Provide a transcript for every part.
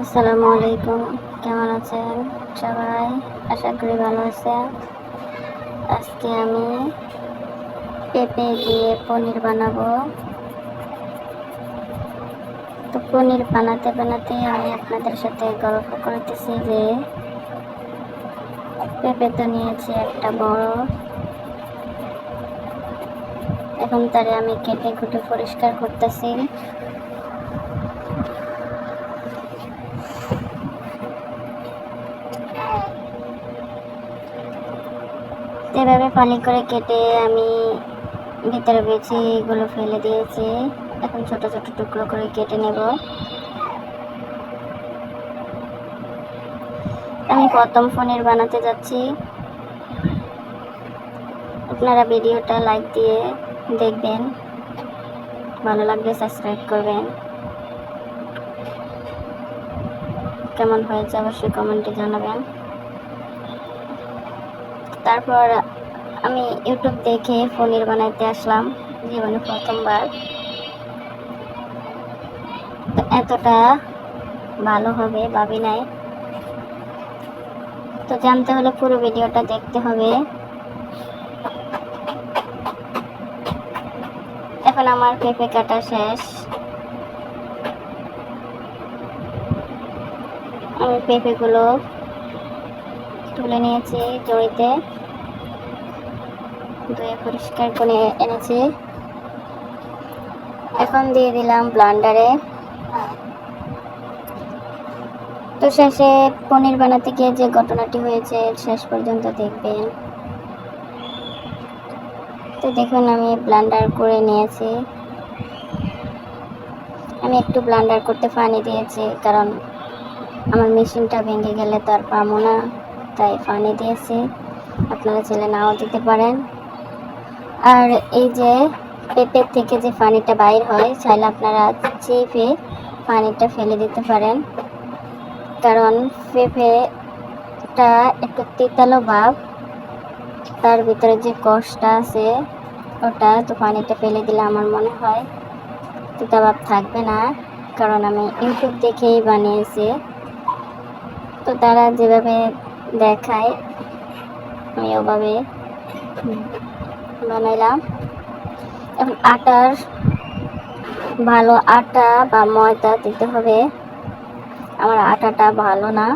আসসালামু আলাইকুম। কেমন আছেন? সবাই? আশা করি ভালো আছেন। আজকে আমি পেঁপে দিয়ে পনির বানাবো। তো পনির বানাতে বানাতে আমি আপনাদের সাথে গল্প করতেছি যে, পেঁপে তো নিয়েছি একটা বড়। এখন তারে আমি কেটে কুটে পরিষ্কার করতেছি। এভাবে পানি করে কেটে আমি ভিতরে বেছে এগুলো ফেলে দিয়েছি। এখন ছোট ছোট টুকরো করে কেটে নেব। আমি প্রথম ফোনের বানাতে যাচ্ছি। আপনারা ভিডিওটা লাইক দিয়ে দেখবেন। ভালো লাগলে সাবস্ক্রাইব করবেন। কেমন হয়েছে অবশ্যই কমেন্টে জানাবেন। তারপর আমি ইউটিউব দেখে পনির বানাইতে আসলাম, জীবনে প্রথমবার। এতটা ভালো হবে ভাবি নাই। তো জানতে হলে পুরো ভিডিওটা দেখতে হবে। এখন আমার পেঁপে কাটা শেষ। আমি পেঁপেগুলো তুলে নিয়েছি জড়িতে। ধুয়ে পরিষ্কার করে এনেছি। এখন দিয়ে দিলাম ব্লান্ডারে তো শেষে পনির বানাতে গিয়ে যে ঘটনাটি হয়েছে, শেষ পর্যন্ত দেখবেন। তো দেখুন, আমি ব্লান্ডার করে নিয়েছি। আমি একটু ব্লান্ডার করতে পানি দিয়েছি, কারণ আমার মেশিনটা ভেঙে গেলে তো আর পাবো না, তাই পানি দিয়েছি। আপনারা ছেলে নাও দিতে পারেন। আর এই যে পেঁপের থেকে যে পানিটা বাইর হয়, চাইলে আপনারা চেপে পানিটা ফেলে দিতে পারেন। কারণ পেঁপেটা একটু তিতালো ভাব। তার ভিতরে যে কষটা আছে, ওটা তো পানিটা ফেলে দিলে আমার মনে হয় তিতা ভাব থাকবে না। কারণ আমি ইউটিউব দেখেই বানিয়েছি। তো তারা যেভাবে দেখায়, আমি ওভাবে বানাইলাম। এখন আটার ভালো আটা বা ময়দা দিতে হবে। আমার আটাটা ভালো না।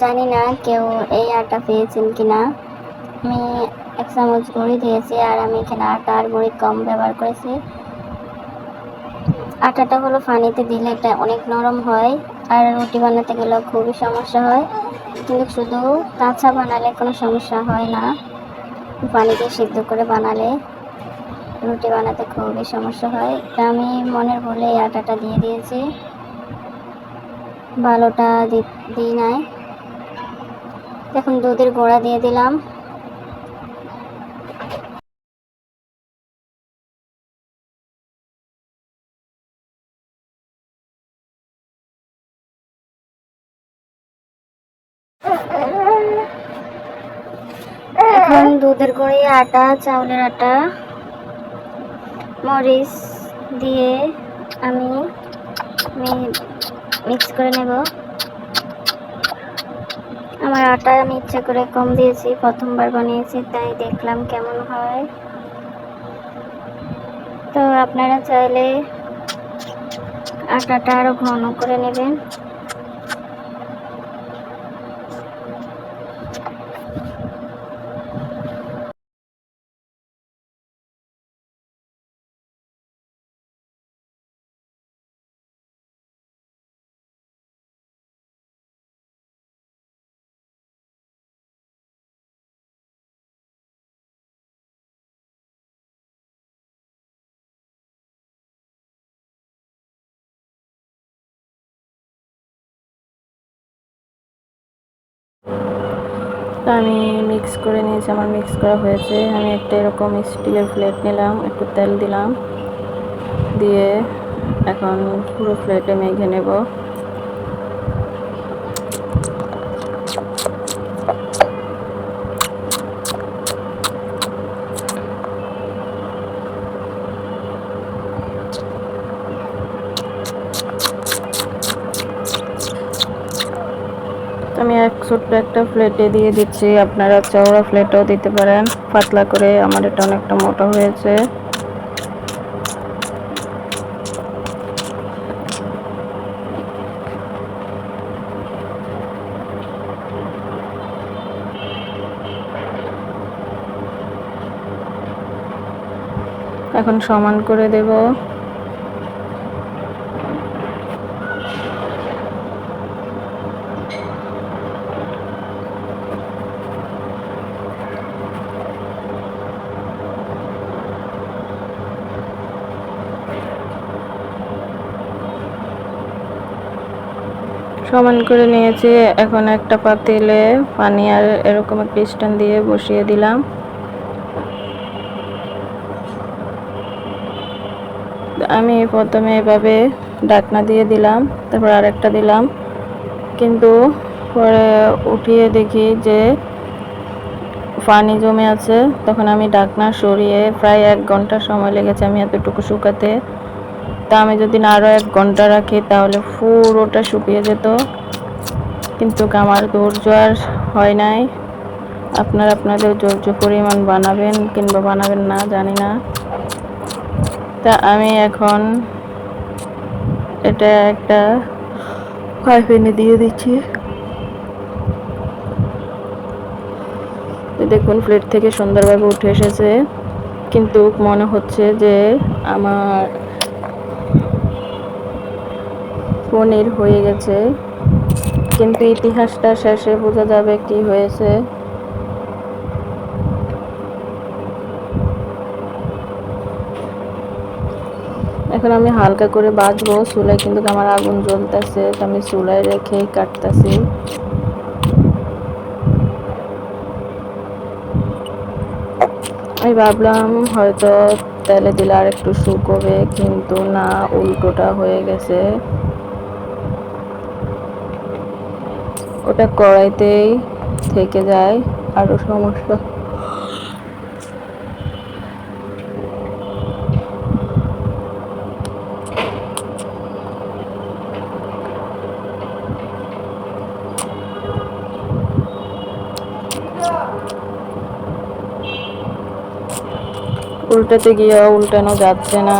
জানি না কেউ এই আটা পেয়েছেন কিনা। আমি এক চামচ গুঁড়ি দিয়েছি আর আমি এখানে আটা আর গুঁড়ি কম ব্যবহার করেছি। আটাটা হলো পানিতে দিলে এটা অনেক নরম হয় আর রুটি বানাতে গেলেও খুবই সমস্যা হয়। কিন্তু শুধু কাঁচা বানালে কোনো সমস্যা হয় না। পানিতে সিদ্ধ করে বানালে রুটি বানাতে খুবই সমস্যা হয়। তা আমি মনের এই আটাটা দিয়ে দিয়েছি। ভালোটা দিই নাই। এখন দুধের গোড়া দিয়ে দিলাম। দুধের গুঁড়ি আটা, চাউলের আটা, মরিচ দিয়ে আমি মিক্স করে নেব। আমার আটা আমি ইচ্ছা করে কম দিয়েছি, প্রথমবার বানিয়েছি, তাই দেখলাম কেমন হয়। তো আপনারা চাইলে আটাটা আরও ঘন করে নেবেন। তো আমি মিক্স করে নিয়েছি, আমার মিক্স করা হয়েছে। আমি একটা এরকম স্টিলের প্লেট নিলাম, একটু তেল দিলাম। দিয়ে এখন পুরো প্লেটে মেখে নেব। একটা প্লেটে দিয়ে দিচ্ছি। আপনারা চওড়া প্লেটও দিতে পারেন। পাতলা করে আমার এটা অনেকটা মোটা হয়েছে। এখন সমান করে দেব। সমান করে নিয়েছি। এখন একটা পাতিলে পানি আর এরকম স্ট্যান্ড দিয়ে বসিয়ে দিলাম। আমি প্রথমে এভাবে ডাকনা দিয়ে দিলাম, তারপর আরেকটা দিলাম। কিন্তু পরে উঠিয়ে দেখি যে পানি জমে আছে। তখন আমি ডাকনা সরিয়ে প্রায় এক ঘণ্টা সময় লেগেছে আমি এতটুকু শুকাতে। তা আমি যদি আরও এক ঘণ্টা রাখি, তাহলে পুরোটা শুকিয়ে যেত। কিন্তু আমার ধৈর্য আর হয় নাই। আপনার আপনাদের ধৈর্য পরিমাণ বানাবেন কিংবা বানাবেন না, জানি না। তা আমি এখন এটা একটা ফ্রাই প্যানে দিয়ে দিচ্ছি। দেখুন প্লেট থেকে সুন্দরভাবে উঠে এসেছে। কিন্তু মনে হচ্ছে যে আমার পনির হয়ে গেছে। কিন্তু ইতিহাসটা শেষে বোঝা যাবে কি হয়েছে। এখন আমি হালকা করে বাঁচবো চুলায়, কিন্তু আমার আগুন জ্বলতেছে, তো আমি চুলায় রেখে কাটতেছি। আমি ভাবলাম হয়তো তেলে দিলে আর একটু শুকোবে কিন্তু না, উল্টোটা হয়ে গেছে। ওটা কড়াইতেই থেকে যায় আরও সমস্যা। উল্টাতে গিয়েও উল্টানো যাচ্ছে না।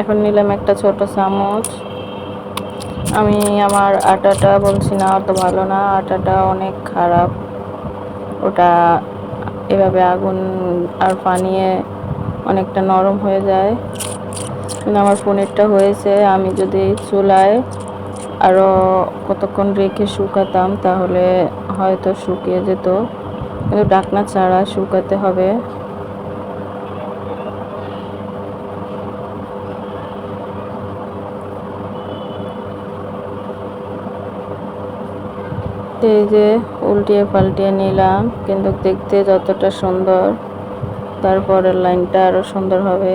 এখন নিলাম একটা ছোট চামচ। আমি আমার আটাটা বলছি না, অত ভালো না। আটাটা অনেক খারাপ। ওটা এভাবে আগুন আর পানিয়ে অনেকটা নরম হয়ে যায়। আমার পনিরটা হয়েছে, আমি যদি চুলায় আরও কতক্ষণ রেখে শুকাতাম, তাহলে হয়তো শুকিয়ে যেত। কিন্তু ডাকনা ছাড়া শুকাতে হবে। এই যে উল্টিয়ে পাল্টিয়ে নিলাম, কিন্তু দেখতে যতটা সুন্দর তারপরের লাইনটা আরও সুন্দর হবে।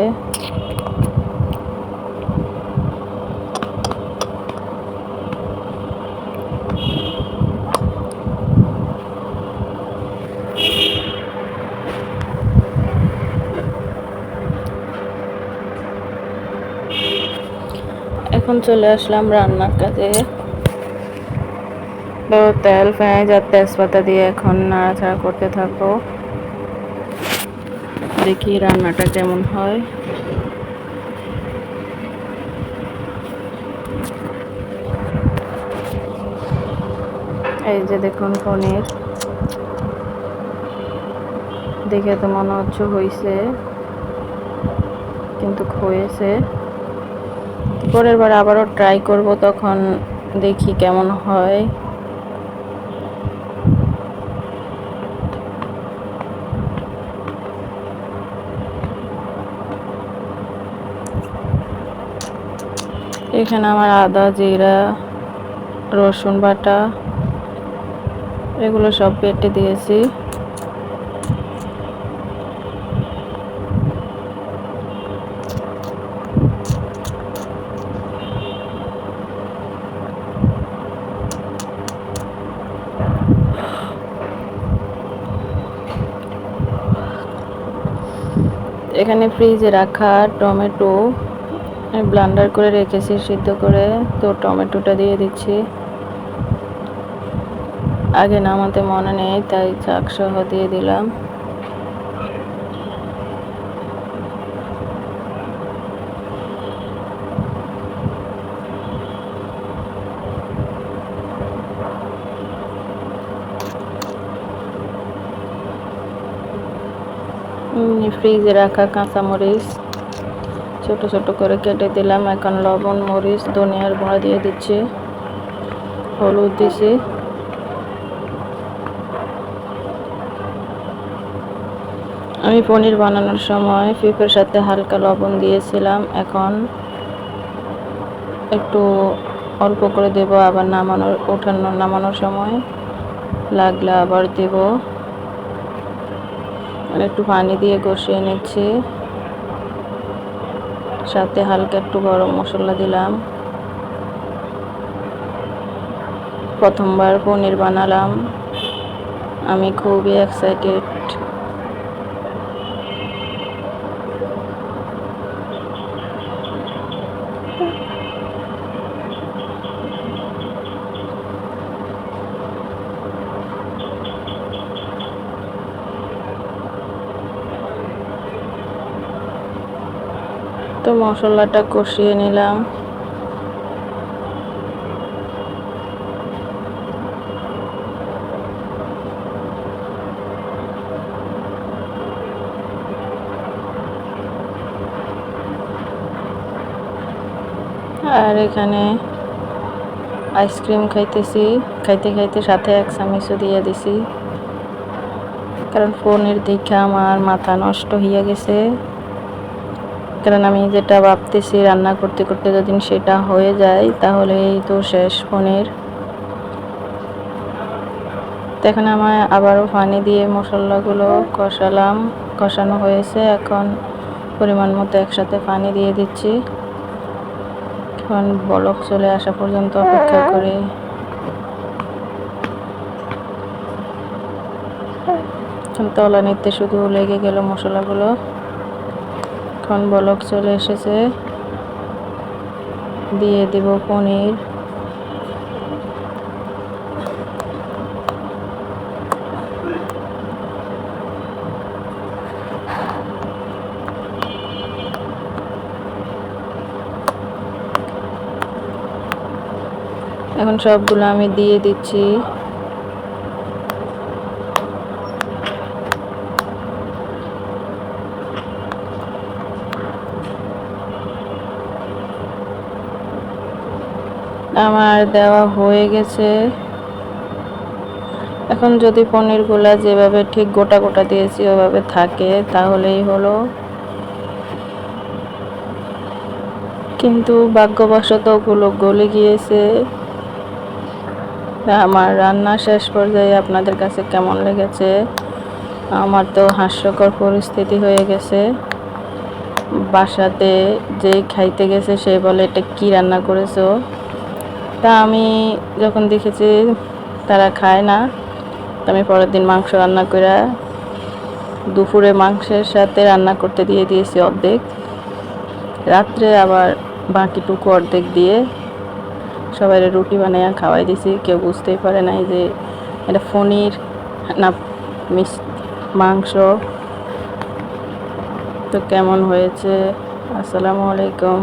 এখন চলে আসলাম রান্নার কাজে। তো তেল পেঁয়াজ আর তেজপাতা দিয়ে এখন নাড়াচাড়া করতে থাকব। দেখি রান্নাটা কেমন হয়। এই যে দেখুন পনির। দেখে তো মনে হচ্ছে হয়েছে কিন্তু হয়েছে। পরের বার আবারও ট্রাই করব, তখন দেখি কেমন হয়। এখানে আমার আদা জিরা রসুন বাটা এগুলো সব বেটে দিয়েছি। এখানে ফ্রিজে রাখা টমেটো ব্লান্ডার করে রেখেছি, সিদ্ধ করে তো টমেটোটা দিয়ে দিচ্ছি। আগে নামাতে মনে নেই, তাই চাক সহ দিয়ে দিলাম। ফ্রিজে রাখা কাঁচামরিচ। ছোট ছোট করে কেটে দিলাম। এখন লবণ, মরিচ, ধনিয়ার গুঁড়া দিয়ে দিচ্ছি। হলুদ দিছি। আমি পনির বানানোর সময় পেঁপের সাথে হালকা লবণ দিয়েছিলাম। এখন একটু অল্প করে দেব, আবার নামানোর ওঠানোর নামানোর সময় লাগলে আবার দেব। একটু পানি দিয়ে কষিয়ে নিচ্ছি। সাথে হালকা একটু গরম মশলা দিলাম। প্রথমবার পনির বানালাম। আমি খুবই এক্সাইটেড তো মশলাটা কষিয়ে নিলাম। আর এখানে আইসক্রিম খাইতেছি। খাইতে খাইতে সাথে এক চামচও দিয়ে দিছি। কারণ ফোনের দেখে আমার মাথা নষ্ট হয়ে গেছে। কারণ আমি যেটা ভাবতেছি রান্না করতে করতে যদি সেটা হয়ে যায় তাহলে এই তো শেষ ফোনের এখন আমার আবারও পানি দিয়ে মশলাগুলো কষালাম, কষানো হয়েছে। এখন পরিমাণ মতো একসাথে পানি দিয়ে দিচ্ছি। এখন বলক চলে আসা পর্যন্ত অপেক্ষা করি। এখন তলা নিতে শুধু লেগে গেল মশলাগুলো। এখন বলক চলে এসেছে। দিয়ে দিব পনির। এখন সবগুলো আমি দিয়ে দিচ্ছি। আমার দেওয়া হয়ে গেছে। এখন যদি পনিরগুলা যেভাবে ঠিক গোটা গোটা দিয়েছি, ওভাবে থাকে, তাহলেই হলো। কিন্তু ভাগ্যবশত ওগুলো গলে গিয়েছে। আমার রান্না শেষ পর্যায়ে আপনাদের কাছে কেমন লেগেছে? আমার তো হাস্যকর পরিস্থিতি হয়ে গেছে। বাসাতে যে খাইতে গেছে সে বলে, এটা কি রান্না করেছ? তা আমি যখন দেখেছি তারা খায় না, তো আমি পরের দিন মাংস রান্না করে দুপুরে মাংসের সাথে রান্না করতে দিয়ে দিয়েছি অর্ধেক। রাত্রে আবার বাকিটুকু অর্ধেক দিয়ে সবাই রুটি বানিয়ে খাওয়াই দিছি। কেউ বুঝতেই পারে নাই যে এটা পনির না, মিস, মাংস। তো কেমন হয়েছে? আসসালামু আলাইকুম।